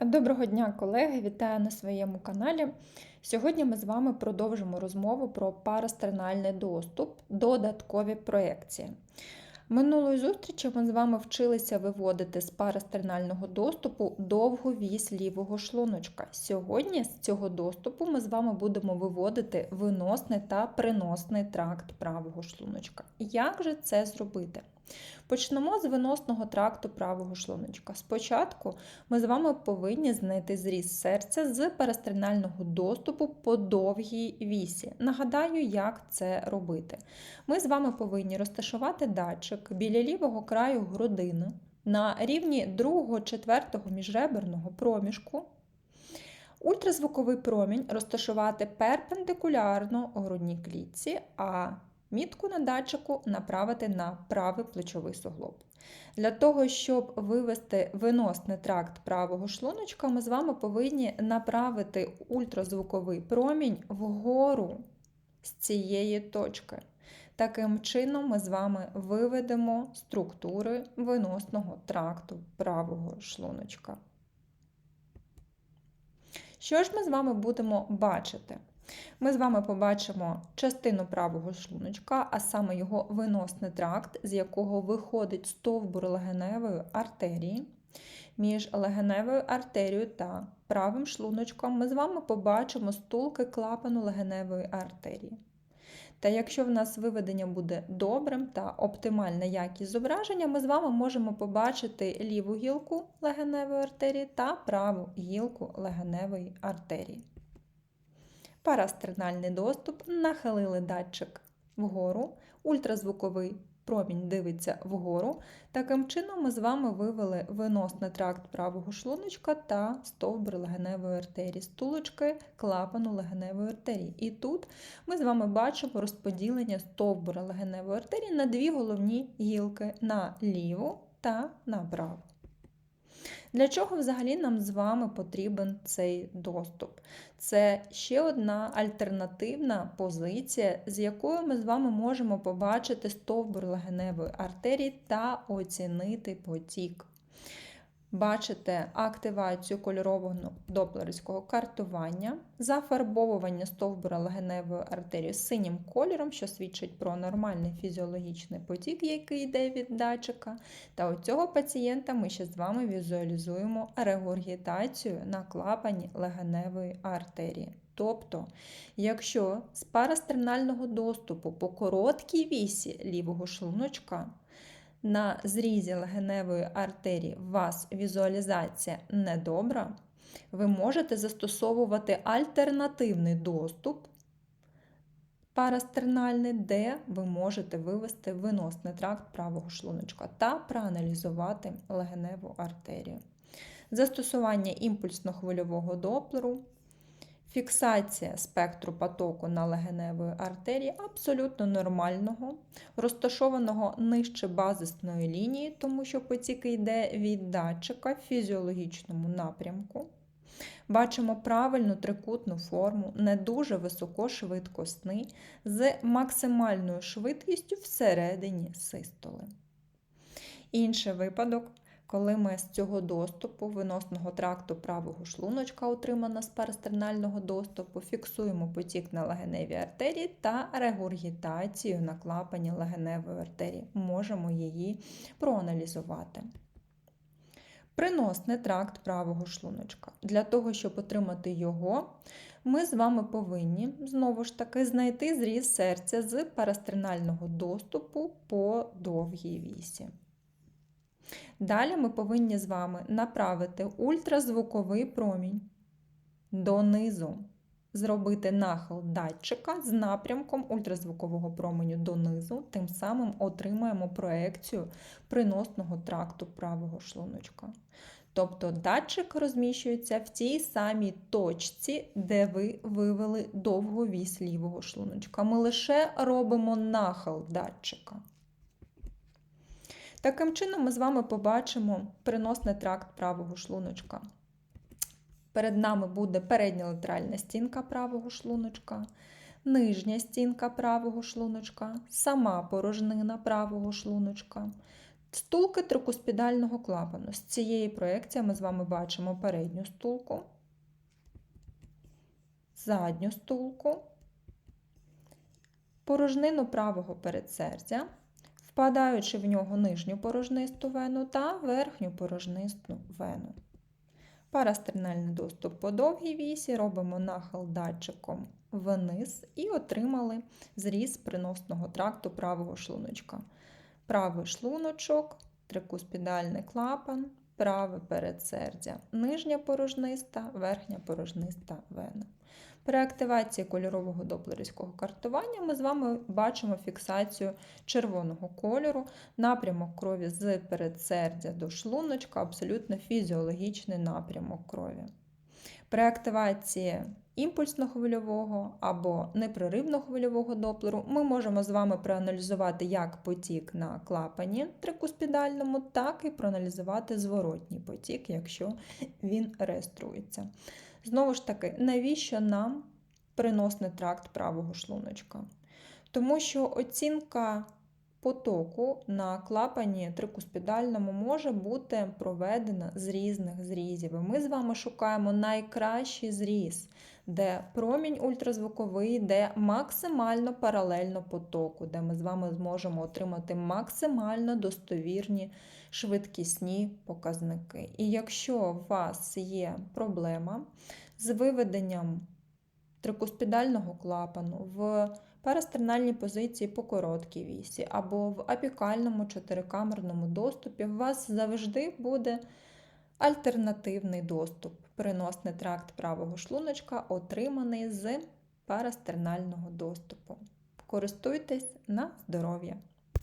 Доброго дня, колеги! Вітаю на своєму каналі. Сьогодні ми з вами продовжимо розмову про парастернальний доступ, додаткові проекції. Минулої зустрічі ми з вами вчилися виводити з парастернального доступу довгу вісь лівого шлуночка. Сьогодні з цього доступу ми з вами будемо виводити виносний та приносний тракт правого шлуночка. Як же це зробити? Почнемо з виносного тракту правого шлуночка. Спочатку ми з вами повинні знайти зріз серця з перестринального доступу по довгій вісі. Нагадаю, як це робити. Ми з вами повинні розташувати датчик біля лівого краю грудини на рівні 2-4 міжреберного проміжку. Ультразвуковий промінь розташувати перпендикулярно грудній клітці, а Мітку на датчику направити на правий плечовий суглоб. Для того, щоб вивести виносний тракт правого шлуночка, ми з вами повинні направити ультразвуковий промінь вгору з цієї точки. Таким чином, ми з вами виведемо структури виносного тракту правого шлуночка. Що ж ми з вами будемо бачити? Ми з вами побачимо частину правого шлуночка, а саме його виносний тракт, з якого виходить стовбур легеневої артерії. Між легеневою артерією та правим шлуночком ми з вами побачимо стулки клапану легеневої артерії. Та якщо в нас виведення буде добрим та оптимальна якість зображення, ми з вами можемо побачити ліву гілку легеневої артерії та праву гілку легеневої артерії парастернальний доступ, нахилили датчик вгору, ультразвуковий промінь дивиться вгору. Таким чином, ми з вами вивели виносний тракт правого шлуночка та стовбур легеневої артерії, стулочки клапану легеневої артерії. І тут ми з вами бачимо розподілення стовбура легеневої артерії на дві головні гілки на ліву та на праву. Для чого взагалі нам з вами потрібен цей доступ? Це ще одна альтернативна позиція, з якою ми з вами можемо побачити стовбур легеневої артерії та оцінити потік бачите активацію кольорового доплерського картування, зафарбовування стовбура легеневої артерії синім кольором, що свідчить про нормальний фізіологічний потік, який йде від датчика. Та у цього пацієнта ми ще з вами візуалізуємо регургітацію на клапані легеневої артерії. Тобто, якщо з парастернального доступу по короткій вісі лівого шлуночка на зрізі легеневої артерії у вас візуалізація недобра, ви можете застосовувати альтернативний доступ парастернальний, де ви можете вивести виносний тракт правого шлуночка та проаналізувати легеневу артерію. Застосування імпульсно-хвильового доплеру Фіксація спектру потоку на легеневої артерії абсолютно нормального, розташованого нижче базисної лінії, тому що потік йде від датчика в фізіологічному напрямку. Бачимо правильну трикутну форму, не дуже високошвидкосний, з максимальною швидкістю всередині систоли. Інший випадок коли ми з цього доступу виносного тракту правого шлуночка, отримано з парастернального доступу, фіксуємо потік на легеневій артерії та регургітацію на клапані легеневої артерії. Можемо її проаналізувати. Приносний тракт правого шлуночка. Для того, щоб отримати його, ми з вами повинні знову ж таки знайти зріз серця з парастернального доступу по довгій вісі. Далі ми повинні з вами направити ультразвуковий промінь донизу, зробити нахил датчика з напрямком ультразвукового променю донизу, тим самим отримаємо проекцію приносного тракту правого шлуночка. Тобто датчик розміщується в тій самій точці, де ви вивели довгу вісь лівого шлуночка. Ми лише робимо нахил датчика. Таким чином, ми з вами побачимо переносний тракт правого шлуночка. Перед нами буде передня латеральна стінка правого шлуночка, нижня стінка правого шлуночка, сама порожнина правого шлуночка. Стулки трикуспідального клапану. З цієї проекції ми з вами бачимо передню стулку, задню стулку, порожнину правого передсердя, впадаючи в нього нижню порожнисту вену та верхню порожнисту вену. Парастернальний доступ по довгій вісі, робимо нахил датчиком вниз і отримали зріз приносного тракту правого шлуночка. Правий шлуночок, трикуспідальний клапан, праве передсердя, нижня порожниста, верхня порожниста вена. При активації кольорового доплерівського картування ми з вами бачимо фіксацію червоного кольору, напрямок крові з передсердя до шлуночка, абсолютно фізіологічний напрямок крові. При активації імпульсно-хвильового або непреривно-хвильового доплеру ми можемо з вами проаналізувати як потік на клапані трикуспідальному, так і проаналізувати зворотній потік, якщо він реєструється. Знову ж таки, навіщо нам приносний тракт правого шлуночка? Тому що оцінка потоку на клапані трикуспідальному може бути проведена з різних зрізів. І ми з вами шукаємо найкращий зріз, де промінь ультразвуковий йде максимально паралельно потоку, де ми з вами зможемо отримати максимально достовірні швидкісні показники. І якщо у вас є проблема з виведенням трикуспідального клапану в парастернальній позиції по короткій вісі або в апікальному чотирикамерному доступі, у вас завжди буде альтернативний доступ, переносний тракт правого шлуночка, отриманий з парастернального доступу. Користуйтесь на здоров'я!